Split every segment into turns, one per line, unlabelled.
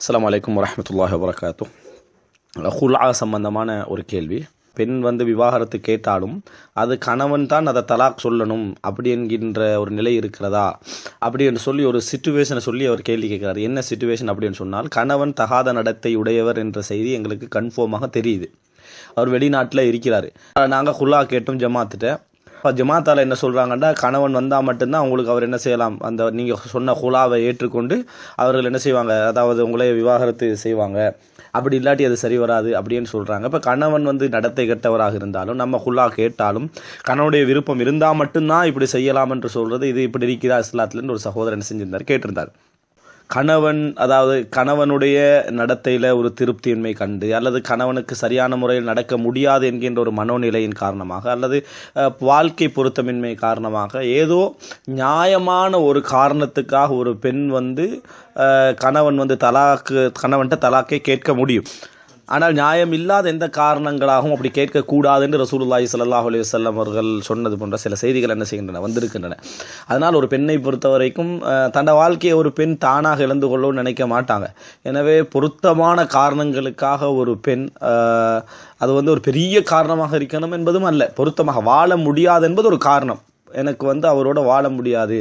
அஸ்லாம் அலைக்கும் வரமத்துல்லாஹ் வபரகாத்து ஹுலா சம்பந்தமான ஒரு கேள்வி. பெண் வந்து விவாகரத்து கேட்டாலும் அது கணவன் தான் அதை தலாக் சொல்லணும் அப்படி என்கின்ற ஒரு நிலை இருக்கிறதா? அப்படி என்று சொல்லி ஒரு சுச்சுவேஷனை சொல்லி அவர் கேள்வி கேட்கிறார். என்ன சுச்சுவேஷன் அப்படின்னு சொன்னால் கணவன் தகாத நடத்தை உடையவர் என்ற செய்தி எங்களுக்கு கன்ஃபார்மாக தெரியுது. அவர் வெளிநாட்டில் இருக்கிறார். நாங்கள் ஹுல்லா கேட்டோம் ஜமாத்துட்ட. இப்போ ஜமாத்தால் என்ன சொல்கிறாங்கன்னா கணவன் வந்தால் மட்டும்தான் அவங்களுக்கு அவர் என்ன செய்யலாம்? அந்த நீங்கள் சொன்ன ஹுலாவை ஏற்றுக்கொண்டு அவர்கள் என்ன செய்வாங்க? அதாவது உங்களே விவாகரத்து செய்வாங்க. அப்படி இல்லாட்டி அது சரி வராது அப்படின்னு சொல்கிறாங்க இப்போ கணவன் வந்து நடத்தை கெட்டவராக இருந்தாலும் நம்ம ஹுலா கேட்டாலும் கணவனுடைய விருப்பம் இருந்தால் மட்டும்தான் இப்படி செய்யலாம் என்று சொல்கிறது இது இப்படி இருக்கிறா இஸ்லாத்துலன்னு ஒரு சகோதரன் செஞ்சிருந்தார் கேட்டிருந்தார். கணவன் அதாவது கணவனுடைய நடத்தையில் ஒரு திருப்தியின்மை கண்டு அல்லது கணவனுக்கு சரியான முறையில் நடக்க முடியாது என்கின்ற ஒரு மனோநிலையின் காரணமாக அல்லது வாழ்க்கை பொருத்தமின்மை காரணமாக ஏதோ நியாயமான ஒரு காரணத்துக்காக ஒரு பெண் வந்து கணவன் வந்து தலாக்கு கணவன்கிட்ட தலாக்கை கேட்க முடியும். ஆனால் நியாயம் இல்லாத எந்த காரணங்களாகவும் அப்படி கேட்கக்கூடாது என்று ரசூலுல்லாஹி ஸல்லல்லாஹு அலி வல்லம் அவர்கள் சொன்னது போன்ற சில செய்திகள் என்ன செய்கின்றன வந்திருக்கின்றன. அதனால் ஒரு பெண்ணை பொறுத்த வரைக்கும் தன்னை வாழ்க்கையை ஒரு பெண் தானாக இழந்து கொள்ளவும் நினைக்க மாட்டாங்க. எனவே பொருத்தமான காரணங்களுக்காக ஒரு பெண் அது வந்து ஒரு பெரிய காரணமாக இருக்கணும் என்பதும் அல்ல. பொருத்தமாக வாழ முடியாது என்பது ஒரு காரணம். எனக்கு வந்து அவரோட வாழ முடியாது.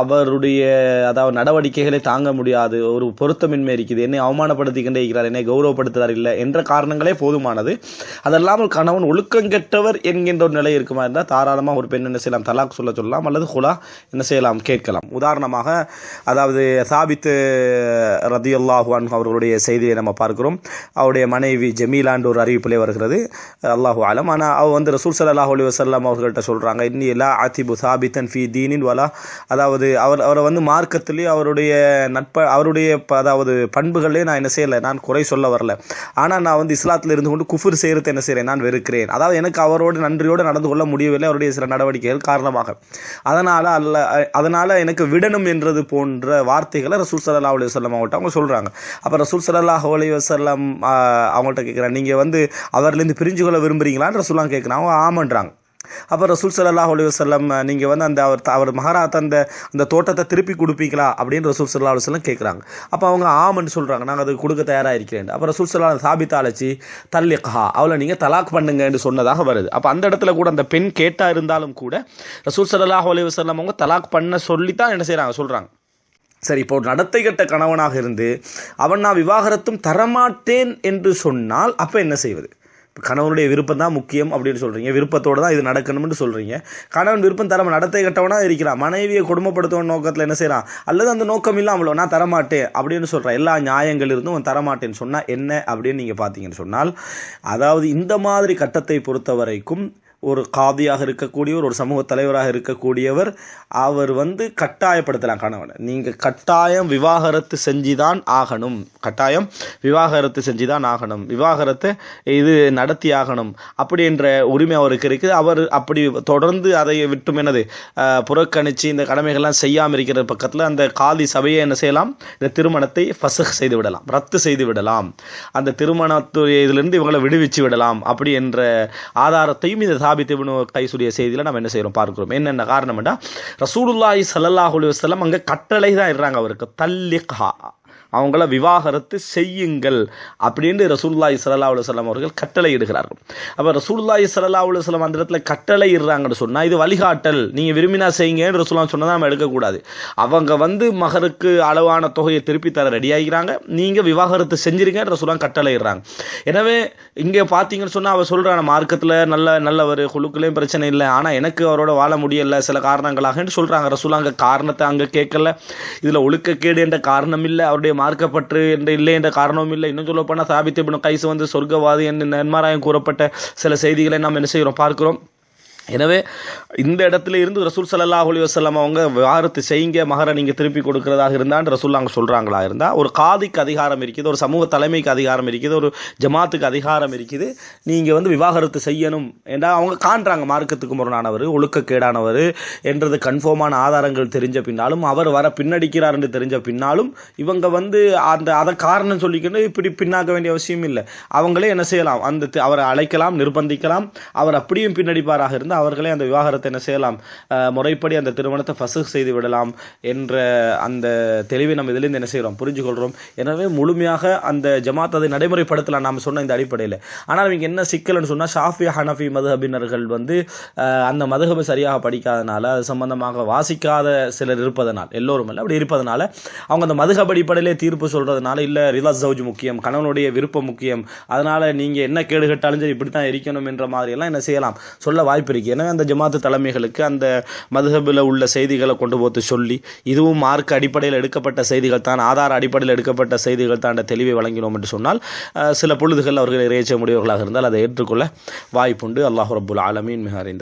அவருடைய அதாவது நடவடிக்கைகளை தாங்க முடியாது. ஒரு பொருத்தமின்மை இருக்குது. என்னை அவமானப்படுத்திக்கிட்டே இருக்கிறார். என்னை கௌரவப்படுத்துகிறார் இல்லை என்ற காரணங்களே போதுமானது. அதல்லாமல் கணவன் ஒழுக்கங்கெட்டவர் என்கின்ற ஒரு நிலை இருக்குமா இருந்தால் தாராளமாக ஒரு பெண் என்ன செய்யலாம்? தலாக் சொல்ல சொல்லலாம் அல்லது ஹுலா என்ன செய்யலாம்? கேட்கலாம். உதாரணமாக அதாவது சாபித்து ரதியுல்லாஹு அவர்களுடைய செய்தியை நம்ம பார்க்கிறோம். அவருடைய மனைவி ஜமீலாண்டு ஒரு அறிவிப்பிலே வருகிறது. அல்லாஹு ஆலம் ஆனால் அவள் வந்து ரசூல் சல்லாஹ் அலி வசல்லாம் அவர்கள்ட்ட சொல்கிறாங்க இன்னி அத்தி ஹாசிபு சாபித்தன் ஃபி தீனின் வலா. அதாவது அவர் அவரை வந்து மார்க்கத்துலேயும் அவருடைய நட்ப அவருடைய ப- அதாவது பண்புகளையும் நான் என்ன செய்யலை நான் குறை சொல்ல வரல. ஆனால் நான் வந்து இஸ்லாத்தில் இருந்து கொண்டு குஃபர் செய்கிறது என்ன செய்கிறேன் நான் வெறுக்கிறேன். அதாவது எனக்கு அவரோடு நன்றியோடு நடந்து கொள்ள முடியவில்லை அவருடைய சில நடவடிக்கைகள் காரணமாக. அதனால் அல்ல அதனால் எனக்கு விடணும் என்றது போன்ற வார்த்தைகளை ரசூல் சல்லா அலி வல்லம் அவங்கள்ட்ட அவங்க சொல்கிறாங்க அப்போ ரசூல் சல்லாஹ் அலி வல்லம் அவங்கள்ட்ட கேட்குறேன் நீங்கள் வந்து அவர்லேருந்து பிரிஞ்சு கொள்ள விரும்புகிறீங்களான்னு ரசூலாம் கேட்குறாங்க அவங்க ஆமன்றாங்க. அப்போ ரசூல் சல்லாஹ் அலி வசல்லம் நீங்கள் வந்து அந்த அவர் அவர் மகாராத் அந்த அந்த தோட்டத்தை திருப்பி கொடுப்பீங்களா? அப்படின்னு ரசூல் சல்லா அலுவலம் கேட்குறாங்க அப்போ அவங்க ஆமன்னு சொல்கிறாங்க நாங்கள் அது கொடுக்க தயாராக இருக்கிறேன் அப்போ ரசூல் சல்லா சாபித்தா அழைச்சி தல்லிகா அவளை நீங்கள் தலாக் பண்ணுங்கன்னு சொன்னதாக வருது. அப்போ அந்த இடத்துல கூட அந்த பெண் கேட்டா இருந்தாலும் கூட ரசூல் சல்லாஹ் அலி வசல்லம் அவங்க தலாக் பண்ண சொல்லி தான் என்ன செய்கிறாங்க சொல்கிறாங்க சரி இப்போ நடத்தை கெட்ட கணவனாக இருந்து அவன் நான் விவாகரத்தும் தரமாட்டேன் என்று சொன்னால் அப்போ என்ன செய்வது? கணவனுடைய விருப்பம் தான் முக்கியம் அப்படின்னு சொல்கிறீங்க விருப்பத்தோடு தான் இது நடக்கணும்னு சொல்கிறீங்க கணவன் விருப்பம் தர நடத்தை கட்டவனாக இருக்கிறான். மனைவியை கொடுமைப்படுத்தவன் நோக்கத்தில் என்ன செய்கிறான் அல்லது அந்த நோக்கம் இல்லாமலோ நான் தரமாட்டேன் அப்படின்னு சொல்கிறான் எல்லா நியாயங்கள் இருந்தும் அவன் தரமாட்டேன்னு சொன்னால் என்ன? அப்படின்னு நீங்கள் பார்த்தீங்கன்னு சொன்னால் அதாவது இந்த மாதிரி கட்டத்தை பொறுத்த வரைக்கும் ஒரு காதியாக இருக்கக்கூடியவர் ஒரு சமூக தலைவராக இருக்கக்கூடியவர் அவர் வந்து கட்டாயப்படுத்தலாம் கணவனை. நீங்கள் கட்டாயம் விவாகரத்து செஞ்சு தான் ஆகணும். கட்டாயம் விவாகரத்து செஞ்சு தான் ஆகணும். விவாகரத்தை இது நடத்தி ஆகணும் அப்படி என்ற உரிமை அவருக்கு இருக்குது. அவர் அப்படி தொடர்ந்து அதை விட்டும் என்னது? புறக்கணித்து இந்த கடமைகள்லாம் செய்யாமல் இருக்கிற பக்கத்தில் அந்த காதி சபையை என்ன செய்யலாம்? இந்த திருமணத்தை ஃபசக் செய்து விடலாம். ரத்து செய்து விடலாம். அந்த திருமணத்து இதிலிருந்து இவங்களை விடுவிச்சு விடலாம். அப்படி என்ற ஆதாரத்தையும் இந்த சாபித் இப்னு கைசுடைய செய்தியில் நம்ம என்ன செய்கிறோம் பார்க்கிறோம். என்னென்ன காரணம்னா ரசூலுல்லாஹி ஸல்லல்லாஹு அலைஹி வஸல்லம் அங்கே கட்டளை தான் இடுறாங்க அவருக்கு. தல்லிக்ஹா. அவங்கள விவாகரத்து செய்யுங்கள் அப்படின்னு ரசூல்லாய் ஸல்லல்லாஹு அலுவலம் அவர்கள் கட்டளை இடுகிறார்கள் அப்போ ரசூல்லாய் ஸல்லல்லாஹு அலுவலம் அந்த இடத்துல கட்டளை இடுறாங்கன்னு சொன்னால் இது வழிகாட்டல். நீங்கள் விரும்பினா செய்யுங்கன்னு ரசூலுல்லாஹ் சொன்னதான் நம்ம எடுக்கக்கூடாது. அவங்க வந்து மகருக்கு அளவான தொகையை திருப்பி தர ரெடி ஆகிறாங்க நீங்கள் விவாகரத்து செஞ்சிருங்க ரசூலுல்லாஹ் கட்டளை இடுறாங்க எனவே இங்கே பார்த்தீங்கன்னு சொன்னால் அவர் சொல்கிறான் மார்க்கத்தில் நல்ல நல்லவர் குழுக்களையும் பிரச்சனை இல்லை. ஆனால் எனக்கு அவரோட வாழ முடியல சில காரணங்களாகன்னு சொல்கிறாங்க ரசூலா அங்கே காரணத்தை அங்கே கேட்கல. இதில் ஒழுக்கக்கேடு என்ற காரணம் இல்லை. அவருடைய மார்க்கப்பட்டு என்று இல்லை என்ற காரணமும் இல்லை. இன்னும் சொல்லப்போனால் சாபித்து கைசு வந்து சொர்க்கவாதி என்று நன்மாராயம் கூறப்பட்ட சில செய்திகளை நாம் என்ன செய்கிறோம்? பார்க்கிறோம். எனவே இந்த இடத்துல இருந்து ரசூல் சல்லா அலி வஸல்லம் அவங்க வாரத்து செய்யுங்க மகரை நீங்கள் திருப்பி கொடுக்கறதாக இருந்தால் ரசூல் அங்கே சொல்கிறாங்களா இருந்தால் ஒரு காதிக்கு அதிகாரம் இருக்குது ஒரு சமூக தலைமைக்கு அதிகாரம் இருக்குது ஒரு ஜமாத்துக்கு அதிகாரம் இருக்குது நீங்கள் வந்து விவாகரத்து செய்யணும் என்றால் அவங்க காண்றாங்க. மார்க்கத்துக்கு முரணானவர் ஒழுக்கக்கேடானவர் என்றது கன்ஃபார்மான ஆதாரங்கள் தெரிஞ்ச பின்னாலும் அவர் வர பின்னடிக்கிறார் என்று தெரிஞ்ச பின்னாலும் இவங்க வந்து அந்த அதை காரணம் சொல்லிக்கணும் இப்படி பின்னாக்க வேண்டிய அவசியம் இல்லை. அவங்களே என்ன செய்யலாம்? அந்த அவரை அழைக்கலாம் நிர்பந்திக்கலாம் அவர் அப்படியும் பின்னடிப்பாராக இருந்தால் வந்து அவர்களே அந்த விவாகரத்தை என்ன செய்யலாம்? முறைப்படி அந்த திருமணத்தை ஃபசுக் செய்து விடலாம் என்ற அந்த தெளிவை நம்ம இதிலிருந்து என்ன செய்கிறோம் புரிஞ்சுக்கொள்கிறோம் எனவே முழுமையாக அந்த ஜமாத் அதை நடைமுறைப்படுத்தலாம் நாம் சொன்ன இந்த அடிப்படையில். ஆனால் இவங்க என்ன சிக்கல்னு சொன்னால் ஷாஃபி ஹனஃபி மதுஹபினர்கள் வந்து அந்த மதுஹபை சரியாக படிக்காதனால அது சம்பந்தமாக வாசிக்காத சிலர் இருப்பதனால் எல்லோரும் இல்லை அப்படி இருப்பதனால அவங்க அந்த மதுஹப் அடிப்படையிலே தீர்ப்பு சொல்கிறதுனால இல்லை ரிலாஸ் ஜவுஜ் முக்கியம் கணவனுடைய விருப்பம் முக்கியம் அதனால் நீங்கள் என்ன கேடு கட்டாலும் சரி இப்படி தான் இருக்கணும் என்ற மாதிரியெல்லாம் என்ன செய்யலாம்? சொல்ல வாய்ப்பு இருக்குது எனவே அந்த ஜமாத்து தலைமைகளுக்கு அந்த மதுஹபில் உள்ள செய்திகளை கொண்டு போத்து சொல்லி இதுவும் மார்க் அடிப்படையில் எடுக்கப்பட்ட செய்திகள் தான் ஆதார அடிப்படையில் எடுக்கப்பட்ட செய்திகள் தான் தெளிவை வழங்கினோம் என்று சொன்னால் சில பொழுதுகள் அவர்கள் இறைச்ச முடியவர்களாக இருந்தால் அதை ஏற்றுக்கொள்ள வாய்ப்புண்டு. அல்லாஹ் ரபுல் ஆலமீன். மிக அறிந்த